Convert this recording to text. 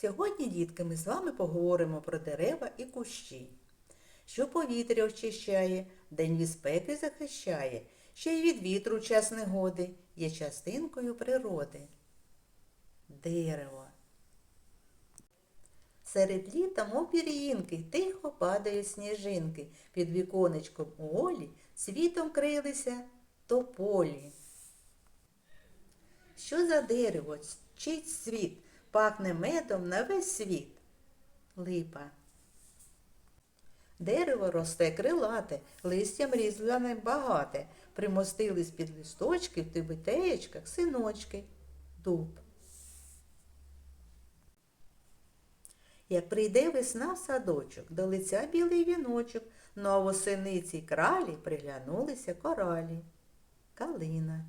Сьогодні, дітки, ми з вами поговоримо про дерева і кущі, що повітря очищає, день від спеки захищає, ще й від вітру час негоди є частинкою природи. Дерево. Серед літа, мов пір'їнки, тихо падають сніжинки. Під віконечком у Олі світом крилися тополі. Що за дерево, чий світ, пахне медом на весь світ? Липа. Дерево росте крилате, листям різаним багате, примостились під листочки в тибетеєчках синочки. Дуб. Як прийде весна в садочок, до лиця білий віночок, а восениці кралі приглянулися коралі. Калина.